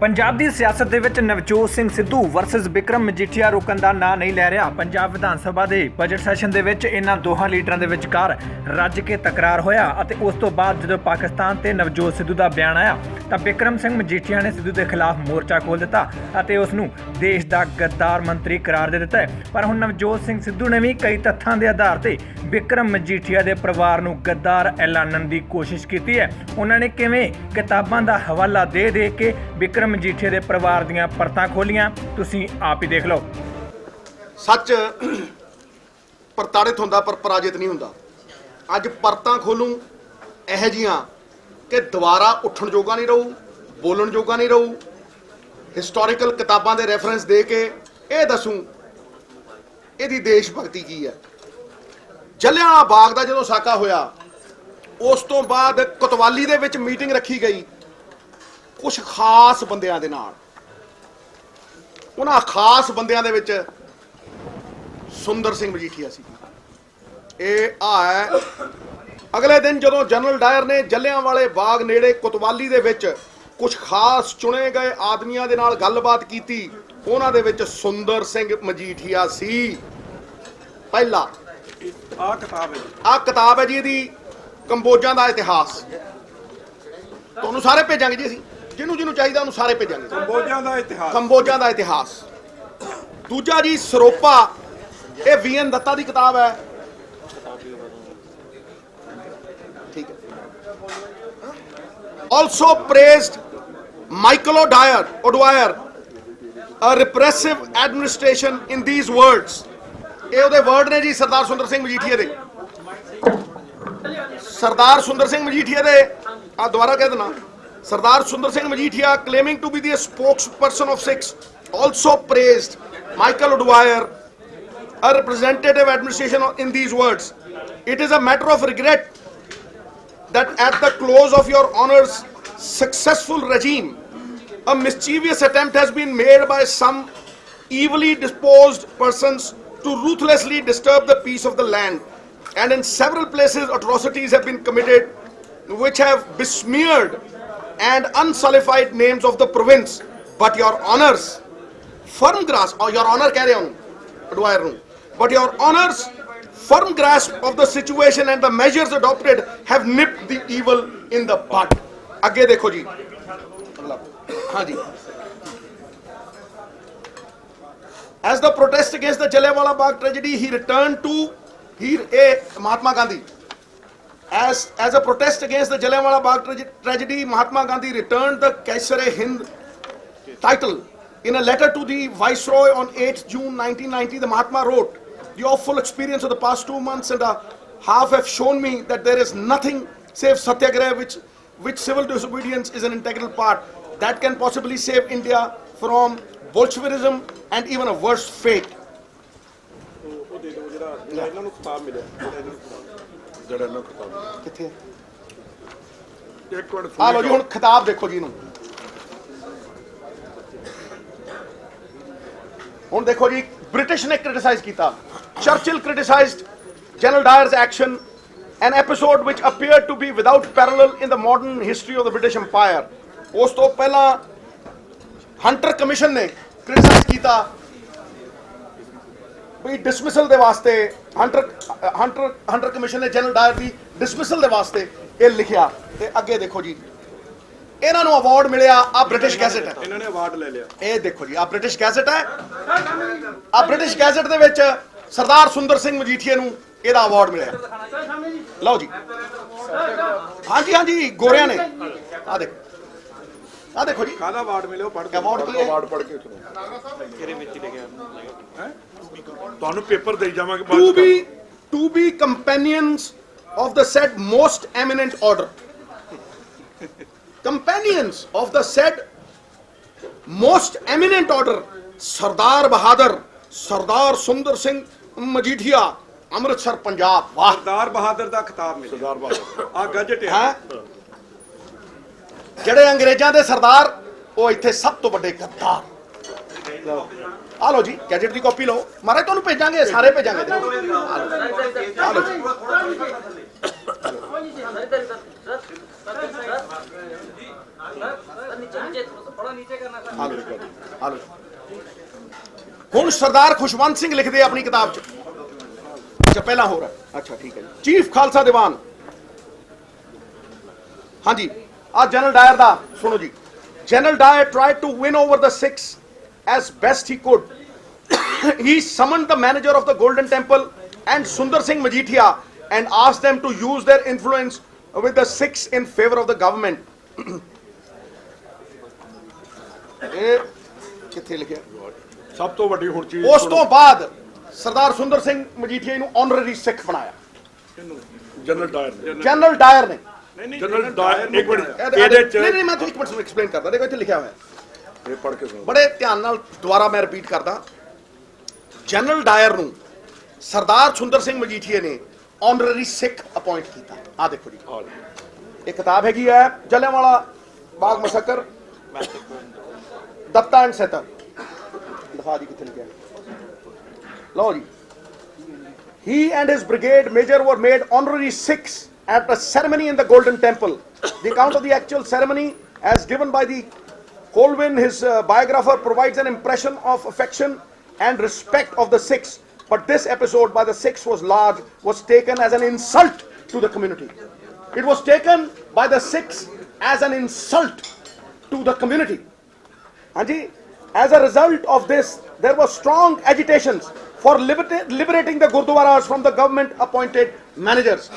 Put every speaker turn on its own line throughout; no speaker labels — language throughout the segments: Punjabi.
ਪੰਜਾਬ ਦੀ ਸਿਆਸਤ ਦੇ ਵਿੱਚ ਨਵਜੋਤ ਸਿੰਘ ਸਿੱਧੂ ਵਰਸਸ ਵਿਕਰਮ ਮਜੀਠੀਆ ਰੁਕਣ ਦਾ ਨਾਂ ਨਹੀਂ ਲੈ ਰਿਹਾ ਪੰਜਾਬ ਵਿਧਾਨ ਸਭਾ ਦੇ ਬਜਟ ਸੈਸ਼ਨ ਦੇ ਵਿੱਚ ਇਹਨਾਂ ਦੋਹਾਂ ਲੀਡਰਾਂ ਦੇ ਵਿਚਕਾਰ ਰੱਜ ਕੇ ਤਕਰਾਰ ਹੋਇਆ ਅਤੇ ਉਸ ਤੋਂ ਬਾਅਦ ਜਦੋਂ ਪਾਕਿਸਤਾਨ ਤੇ ਨਵਜੋਤ ਸਿੱਧੂ ਦਾ ਬਿਆਨ ਆਇਆ, ਤਾਂ ਵਿਕਰਮ ਸਿੰਘ ਮਜੀਠੀਆ ਨੇ ਸਿੱਧੂ ਦੇ ਖਿਲਾਫ ਮੋਰਚਾ ਖੋਲ੍ਹ ਦਿੱਤਾ ਅਤੇ ਉਸ ਨੂੰ ਦੇਸ਼ ਦਾ ਗੱਦਾਰ ਮੰਤਰੀ ਕਰਾਰ ਦੇ ਦਿੱਤਾ ਹੈ। ਪਰ ਹੁਣ ਨਵਜੋਤ ਸਿੰਘ ਸਿੱਧੂ ਨੇ ਵੀ ਕਈ ਤੱਥਾਂ ਦੇ ਆਧਾਰ ਤੇ ਵਿਕਰਮ ਮਜੀਠੀਆ ਦੇ ਪਰਿਵਾਰ ਨੂੰ ਗੱਦਾਰ ਐਲਾਨਣ ਦੀ ਕੋਸ਼ਿਸ਼ ਕੀਤੀ ਹੈ ਉਹਨਾਂ ਨੇ ਕਿਵੇਂ ਕਿਤਾਬਾਂ ਦਾ ਹਵਾਲਾ ਦੇ ਦੇ ਕੇ ਵਿਕਰਮ ਮਜੀਠੇ ਦੇ ਪਰਿਵਾਰ ਦੀਆਂ ਪਰਤਾਂ ਖੋਲੀਆਂ। ਤੁਸੀਂ ਆਪ ਹੀ ਦੇਖ ਲਓ।
ਸੱਚ ਪ੍ਰਤਾੜਿਤ ਹੁੰਦਾ ਪਰ ਪਰਾਜਿਤ ਨਹੀਂ ਹੁੰਦਾ। ਅੱਜ ਪਰਤਾਂ ਖੋਲੂ, ਇਹੋ ਜੀਆਂ ਕਿ ਦੁਬਾਰਾ ਉੱਠਣ ਜੋਗਾ ਨਹੀਂ ਰਹੂ, ਬੋਲਣ ਜੋਗਾ ਨਹੀਂ ਰਹੂ। ਹਿਸਟੋਰੀਕਲ ਕਿਤਾਬਾਂ ਦੇ ਰੈਫਰੈਂਸ ਦੇ ਕੇ ਇਹ ਦੱਸੂ, ਇਹਦੀ ਦੇਸ਼ ਭਗਤੀ ਕੀ ਹੈ। ਜਲਿਆਂਵਾਲਾ ਬਾਗ ਦਾ ਜਦੋਂ ਸਾਕਾ ਹੋਇਆ, ਉਸ ਤੋਂ ਬਾਅਦ ਕੋਤਵਾਲੀ ਦੇ ਵਿੱਚ ਮੀਟਿੰਗ ਰੱਖੀ ਗਈ। ਕੁਝ ਖਾਸ ਬੰਦਿਆਂ ਦੇ ਨਾਲ। ਉਹਨਾਂ ਖਾਸ ਬੰਦਿਆਂ ਦੇ ਵਿੱਚ ਸੁੰਦਰ ਸਿੰਘ ਮਜੀਠੀਆ ਸੀ। ਇਹ ਆ ਹੈ ਅਗਲੇ ਦਿਨ ਜਦੋਂ ਜਨਰਲ ਡਾਇਰ ਨੇ ਜੱਲਿਆਂ ਵਾਲੇ ਬਾਗ ਨੇੜੇ ਕੋਤਵਾਲੀ ਦੇ ਵਿੱਚ ਕੁਝ ਖਾਸ ਚੁਣੇ ਗਏ ਆਦਮੀਆਂ ਦੇ ਨਾਲ ਗੱਲਬਾਤ ਕੀਤੀ ਉਹਨਾਂ ਦੇ ਵਿੱਚ ਸੁੰਦਰ ਸਿੰਘ ਮਜੀਠੀਆ ਸੀ। ਪਹਿਲਾ
ਆ ਕਿਤਾਬ ਹੈ
ਆ ਕਿਤਾਬ ਹੈ ਜੀ ਇਹਦੀ ਕੰਬੋਜਾਂ ਦਾ ਇਤਿਹਾਸ। ਤੁਹਾਨੂੰ ਸਾਰੇ ਭੇਜਾਂਗੇ ਜੀ ਅਸੀਂ। ਜਿਹਨੂੰ ਜਿਹਨੂੰ ਚਾਹੀਦਾ ਉਹਨੂੰ ਸਾਰੇ ਭੇਜਾਂਗੇ।
ਕੰਬੋਜੀਆ ਦਾ ਇਤਿਹਾਸ।
ਕੰਬੋਜਾਂ ਦਾ ਇਤਿਹਾਸ। ਦੂਜਾ ਜੀ ਸਰੋਪਾ। ਇਹ ਵੀਐਨ ਦੱਤਾ ਦੀ ਕਿਤਾਬ ਹੈ। ਠੀਕ ਹੈ। Also praised Michael O'Dwyer O'Dwyer a repressive administration in these words. ਇਹ ਉਹਦੇ ਵਰਡ ਨੇ ਜੀ ਸਰਦਾਰ ਸੁੰਦਰ ਸਿੰਘ ਮਜੀਠੀਆ ਦੇ। ਸਰਦਾਰ ਸੁੰਦਰ ਸਿੰਘ ਮਜੀਠੀਆ ਦੇ। ਆ ਦੁਬਾਰਾ ਕਹਿ ਦੇਣਾ। Sardar Sundar Singh Majithia, claiming to be the spokesperson of Sikhs, also praised Michael O'Dwyer, a representative administration in these words. It is a matter of regret that at the close of your honor's successful regime, a mischievous attempt has been made by some evilly disposed persons to ruthlessly disturb the peace of the land. And in several places, atrocities have been committed which have besmeared and unsullied names of the province, but your honors, firm grasp, or your honor carry on, but your honors, firm grasp of the situation and the measures adopted have nipped the evil in the bud. आगे देखो जी हाँ जी As the protest against the Jallianwala Bagh tragedy, he returned to he, eh, Mahatma Gandhi. As, as a protest against the Jallianwala Bagh tra tragedy, Mahatma Gandhi returned the Kaisare Hind title. In a letter to the Viceroy on 8 June 1990, the Mahatma wrote, The awful experience of the past two months and a half have shown me that there is nothing save Satyagraha, which, which civil disobedience is an integral part, that can possibly save India from Bolshevism and even a worse fate.
Yeah. ਜਿਹੜਾ ਨੂੰ ਕਿਤਾਬ
ਕਿੱਥੇ?
ਇੱਕ ਮਿੰਟ
ਆ ਲਓ ਜੀ ਹੁਣ ਖਿਤਾਬ ਦੇਖੋ ਜੀ ਇਹਨੂੰ। ਹੁਣ ਦੇਖੋ ਜੀ ਬ੍ਰਿਟਿਸ਼ ਨੇ ਕ੍ਰਿਟਿਸਾਈਜ਼ ਕੀਤਾ। Churchill criticized General Dyer's action an episode which appeared to be without parallel in the modern history of the British Empire. ਉਸ ਤੋਂ ਪਹਿਲਾਂ ਹੰਟਰ ਕਮਿਸ਼ਨ ਨੇ ਕ੍ਰਿਟਿਸਾਈਜ਼ ਕੀਤਾ। ਵੀ ਡਿਸਮਿਸਲ ਦੇ ਵਾਸਤੇ ਹੰਟਰ ਹੰਟਰ ਹੰਟਰ ਕਮਿਸ਼ਨ ਨੇ ਜਨਰਲ ਡਾਇਰ ਦੀ ਡਿਸਮਿਸਲ ਦੇ ਵਾਸਤੇ ਇਹ ਲਿਖਿਆ। ਤੇ ਅੱਗੇ ਦੇਖੋ ਜੀ। ਇਹਨਾਂ ਨੂੰ ਅਵਾਰਡ ਮਿਲਿਆ ਆ ਬ੍ਰਿਟਿਸ਼ ਗੈਜ਼ਟ ਹੈ
ਇਹਨਾਂ ਨੇ ਅਵਾਰਡ ਲੈ ਲਿਆ।
ਇਹ ਦੇਖੋ ਜੀ ਆ ਬ੍ਰਿਟਿਸ਼ ਗੈਜ਼ਟ ਹੈ। ਆ ਬ੍ਰਿਟਿਸ਼ ਗੈਜ਼ਟ ਦੇ ਵਿੱਚ ਸਰਦਾਰ ਸੁੰਦਰ ਸਿੰਘ ਮਜੀਠੀਆ ਨੂੰ ਇਹਦਾ ਅਵਾਰਡ ਮਿਲਿਆ। ਲਓ ਜੀ। ਹਾਂਜੀ ਹਾਂਜੀ ਗੋਰਿਆਂ ਨੇ। ਆ ਦੇਖੋ। ਆ ਦੇਖੋ ਜੀ।
ਕਾਹਦਾ ਅਵਾਰਡ ਮਿਲਿਆ ਉਹ ਪੜ੍ਹ ਕੇ
ਕੀ ਹੈ?
ਅਵਾਰਡ ਪੜ੍ਹ ਕੇ ਸੁਣੋ ਕਿਹੜੇ ਵਿੱਚ ਹੀ ਲਿਖਿਆ ਹੈ? ਤੁਹਾਨੂੰ ਪੇਪਰ ਦੇਈ ਜਾਵਾਂਗੇ
to
ਬਾਅਦ
be to be companions of the said most eminent order. Companions of the said most eminent order ਸਰਦਾਰ ਬਹਾਦਰ ਸਰਦਾਰ ਸੁੰਦਰ ਸਿੰਘ ਮਜੀਠੀਆ ਅੰਮ੍ਰਿਤਸਰ ਪੰਜਾਬ ਵਾਹ
ਸਰਦਾਰ ਬਹਾਦਰ ਦਾ ਖਿਤਾਬ ਮਿਲਿਆ। ਸਰਦਾਰ ਬਹਾਦਰ ਆ ਗਜਟ ਹੈ
ਹੈ? ਜਿਹੜੇ ਅੰਗਰੇਜ਼ਾਂ ਦੇ ਸਰਦਾਰ, ਉਹ ਇੱਥੇ ਸਭ ਤੋਂ ਵੱਡੇ ਗੱਦਾਰ। ਆ ਲਓ ਜੀ ਗੈਜਟ ਦੀ ਕਾਪੀ ਲਓ। ਮਹਾਰਾਜ, ਤੁਹਾਨੂੰ ਭੇਜਾਂਗੇ, ਸਾਰੇ ਭੇਜਾਂਗੇ। ਆ ਲਓ ਜੀ। ਆ ਲਓ ਹੁਣ ਸਰਦਾਰ ਖੁਸ਼ਵੰਤ ਸਿੰਘ ਲਿਖਦੇ ਆਪਣੀ ਕਿਤਾਬ 'ਚ। ਅੱਛਾ, ਪਹਿਲਾਂ ਹੋਰ। ਹੈ ਅੱਛਾ, ਠੀਕ ਹੈ ਜੀ। ਚੀਫ ਖਾਲਸਾ ਦੀਵਾਨ। ਹਾਂਜੀ। ਆ ਜਨਰਲ ਡਾਇਰ ਦਾ ਸੁਣੋ ਜੀ General Dyer tried to win over the Sikhs as best he could he summoned the manager of the golden temple and sundar singh majithia and asked them to use their influence with the sikhs in favor of the government ਇਹ ਕਿੱਥੇ ਲਿਖਿਆ
ਸਭ ਤੋਂ ਵੱਡੀ ਹੁਣ ਚੀਜ਼
ਉਸ ਤੋਂ ਬਾਅਦ ਸਰਦਾਰ ਸੁੰਦਰ ਸਿੰਘ ਮਜੀਠੀਆ ਨੂੰ ਆਨਰਰੀ ਸਿੱਖ ਬਣਾਇਆ
ਜਨਰਲ ਡਾਇਰ ਨੇ
ਜਨਰਲ ਡਾਇਰ ਨੇ
ਜਨਰਲ ਡਾਇਰ ਇੱਕ ਮਿੰਟ
ਇਹਦੇ
ਚ
ਨਹੀਂ ਨਹੀਂ ਮੈਂ ਤੁਹਾਨੂੰ ਇੱਕ ਮਿੰਟ ਐਕਸਪਲੇਨ ਕਰਦਾ। ਦੇਖੋ ਇੱਥੇ ਲਿਖਿਆ ਹੋਇਆ ਹੈ।
ਇਹ ਪੜ੍ਹ ਕੇ ਸੁਣੋ।
ਬੜੇ ਧਿਆਨ ਨਾਲ ਦੁਬਾਰਾ ਮੈਂ ਰਿਪੀਟ ਕਰਦਾ। ਜਨਰਲ ਡਾਇਰ ਨੂੰ ਸਰਦਾਰ ਸੁੰਦਰ ਸਿੰਘ ਮਜੀਠੀਆ ਨੇ ਆਨਰਰੀ ਸਿੱਖ ਅਪਾਇੰਟ ਕੀਤਾ। ਆ ਦੇਖੋ ਜੀ। ਇਹ ਕਿਤਾਬ ਹੈਗੀ ਹੈ ਜਲਿਆਂਵਾਲਾ ਬਾਗ ਮਸਕਰ ਦੱਤਾ ਐਂਡ ਸੈਤਰ ਦਿਖਾ ਜੀ ਕਿੱਥੇ ਲਿਖਿਆ ਲਓ ਜੀ। He and his brigade major were made honorary Sikhs at a ceremony in the Golden Temple. The account of the actual ceremony, as given by the Colvin, his uh, biographer, provides an impression of affection and respect of the Sikhs. But this episode by the Sikhs was large, was taken as an insult to the community. It was taken by the Sikhs as an insult to the community. Hanji, as a result of this, there were strong agitations for liberating the Gurdwaras from the government appointed managers.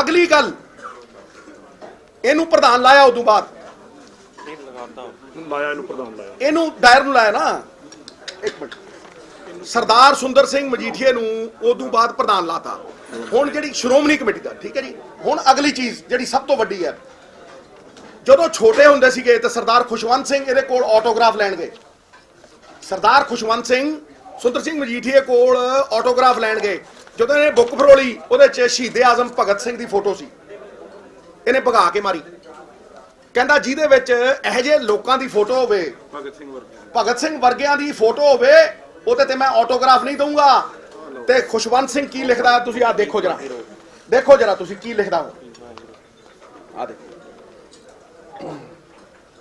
ਅਗਲੀ ਗੱਲ ਇਹਨੂੰ ਪ੍ਰਧਾਨ ਲਾਇਆ ਉਦੋਂ ਬਾਅਦ।
ਲਾਇਆ ਇਹਨੂੰ ਪ੍ਰਧਾਨ ਲਾਇਆ।
ਇਹਨੂੰ ਡਾਇਰ ਨੂੰ ਲਾਇਆ ਨਾ। ਇੱਕ ਮਿੰਟ। ਸਰਦਾਰ ਸੁੰਦਰ ਸਿੰਘ ਮਜੀਠੀਏ ਨੂੰ ਉਦੋਂ ਬਾਅਦ ਪ੍ਰਧਾਨ ਲਾਤਾ। ਹੁਣ ਜਿਹੜੀ ਸ਼੍ਰੋਮਣੀ ਕਮੇਟੀ ਦਾ ਠੀਕ ਹੈ ਜੀ? ਹੁਣ ਅਗਲੀ ਚੀਜ਼ ਜਿਹੜੀ ਸਭ ਤੋਂ ਵੱਡੀ ਹੈ। ਜਦੋਂ ਛੋਟੇ ਹੁੰਦੇ ਸੀਗੇ ਤੇ ਸਰਦਾਰ ਖੁਸ਼ਵੰਤ ਸਿੰਘ ਇਹਦੇ ਕੋਲ ਆਟੋਗ੍ਰਾਫ ਲੈਣ ਗਏ। ਸਰਦਾਰ ਖੁਸ਼ਵੰਤ ਸਿੰਘ ਸੁੰਦਰ ਸਿੰਘ ਮਜੀਠੀਏ ਕੋਲ ਆਟੋਗ੍ਰਾਫ ਲੈਣ ਗਏ। ਜਦੋਂ ਇਹਨੇ ਬੁੱਕ ਫਰੋਲੀ ਉਹਦੇ 'ਚ ਸ਼ਹੀਦ ਆਜ਼ਮ ਭਗਤ ਸਿੰਘ ਦੀ ਫੋਟੋ ਸੀ। ਇਹਨੇ ਭਗਾ ਕੇ ਮਾਰੀ। ਕਹਿੰਦਾ ਜਿਹਦੇ ਵਿੱਚ ਇਹੋ ਜਿਹੇ ਲੋਕਾਂ ਦੀ ਫੋਟੋ ਹੋਵੇ
ਭਗਤ ਸਿੰਘ ਵਰਗੇ
ਭਗਤ ਸਿੰਘ ਵਰਗਿਆਂ ਦੀ ਫੋਟੋ ਹੋਵੇ ਉਹਦੇ ਤੇ ਮੈਂ ਆਟੋਗ੍ਰਾਫ ਨਹੀਂ ਦਊਂਗਾ। ਤੇ ਖੁਸ਼ਵੰਤ ਸਿੰਘ ਕੀ ਲਿਖਦਾ ਤੁਸੀਂ ਆ ਦੇਖੋ ਜਰਾ। ਦੇਖੋ ਜਰਾ ਤੁਸੀਂ ਕੀ ਲਿਖਦਾ ਹੋ। ਆ ਦੇਖੋ।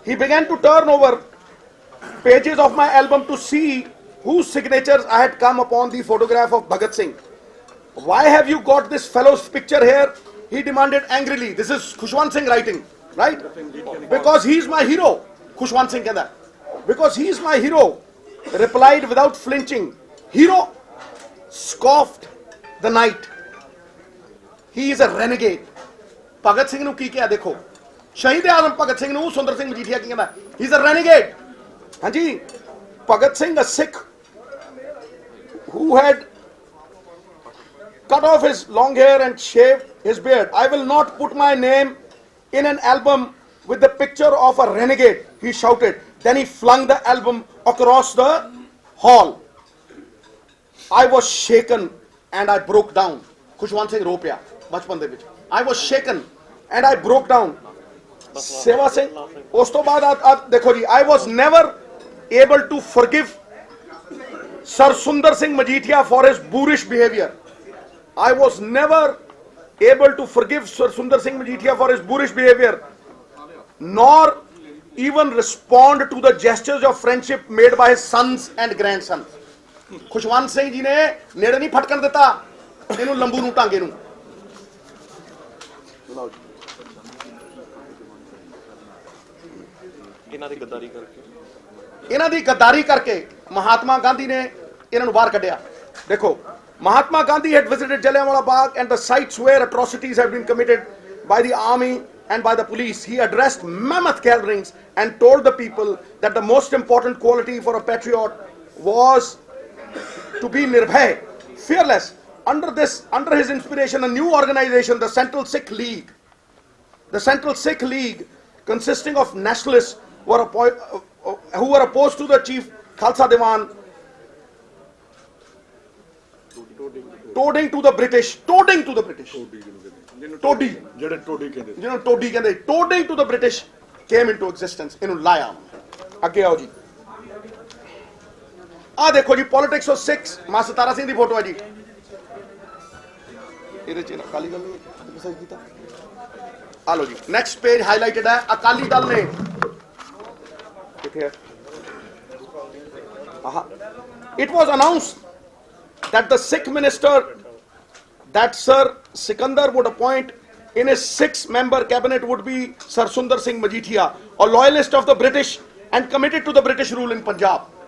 He began to turn over pages of my album to see whose signatures I had come upon the photograph of Bhagat Singh. Why have you got this fellow's picture here? He demanded angrily. This is Khushwant Singh writing, right? Because he is my hero. Khushwant Singh can that. Because he is my hero. Replied without flinching. Hero scoffed the knight. He is a renegade. bhagat singh, you ਕੀ ਕਿਹਾ ਦੇਖੋ ਸ਼ਹੀਦ ਆਜ਼ਮ ਭਗਤ ਸਿੰਘ ਨੂੰ ਸੁੰਦਰ ਸਿੰਘ ਮਜੀਠੀਆ ਕੀ ਕਹਿੰਦਾ ਹੀ ਇਜ਼ ਅ ਰੈਨੇਗੇਡ ਹਾਂਜੀ ਭਗਤ ਸਿੰਘ ਅ ਸਿੱਖ who had cut off his long hair and shaved his beard. I will not put my name in an album with the picture of a renegade, he shouted. Then he flung the album across the hall. I was shaken and I broke down. Khushwant Singh ਰੋ ਪਿਆ ਬਚਪਨ ਦੇ ਵਿੱਚ I was shaken and I broke down. ਸੇਵਾ ਸਿੰਘ ਉਸ ਤੋਂ ਬਾਅਦ ਆ ਆ ਦੇਖੋ ਜੀ I was never able to forgive Sir Sundar Singh Majithia for his boorish behavior. I was never able to forgive Sir Sundar Singh Majithia for his boorish behavior, nor even respond to the gestures of friendship made by his sons and grandsons. Khushwant Singh ji ਨੇ ਨੇੜੇ ਨਹੀਂ ਫਟਕਣ ਦਿੱਤਾ ਇਹਨੂੰ ਲੰਬੂ ਨੂੰ ਟਾਂਗੇ ਨੂੰ ਲਓ ਜੀ।
ਇਹਨਾਂ ਦੀ ਗੱਦਾਰੀ ਕਰਕੇ
ਇਹਨਾਂ ਦੀ ਗੱਦਾਰੀ ਕਰਕੇ ਮਹਾਤਮਾ ਗਾਂਧੀ ਨੇ ਇਹਨਾਂ ਨੂੰ ਬਾਹਰ ਕੱਢਿਆ ਦੇਖੋ Mahatma Gandhi had visited Jallianwala Bagh and the sites where atrocities had been committed by the army and by the police. He addressed mammoth gatherings and told the people that the most important quality for a patriot was to be nirbhay, fearless. Under this, under his inspiration, a new organization, the Central Sikh League, the Central Sikh League, consisting of nationalists, were appoint, uh, uh, who were opposed to the chief Khalsa Diwan, toading to the British, toading to the British,
ਜਿਹਨੂੰ
ਟੋਡੀ।
ਜਿਹੜੇ ਟੋਡੀ ਕਹਿੰਦੇ
ਜਿਹਨੂੰ ਟੋਡੀ ਕਹਿੰਦੇ toading to the British came into existence ਇਹਨੂੰ ਲਾਇਆ ਅੱਗੇ ਆਓ ਜੀ। ਆ ਦੇਖੋ ਜੀ ਪੋਲਿਟਿਕਸ ਆਫ 6 ਮਾ ਸਤਾਰਾ ਸਿੰਘ ਦੀ ਫੋਟੋ ਹੈ ਜੀ। ਇਹਦੇ ਚ ਅਕਾਲੀ ਦਲ ਨੇ ਮੈਸੇਜ ਕੀਤਾ। ਆ ਲਓ ਜੀ ਨੈਕਸਟ ਪੇਜ ਹਾਈਲਾਈਟਡ ਹੈ ਅਕਾਲੀ ਦਲ ਨੇ। ਕਿੱਥੇ ਹੈ? It was announced that the Sikh minister that Sir Sikandar would appoint in his six-member cabinet would be Sir Sundar Singh Majithia, a loyalist of the British and committed to the British rule in Punjab.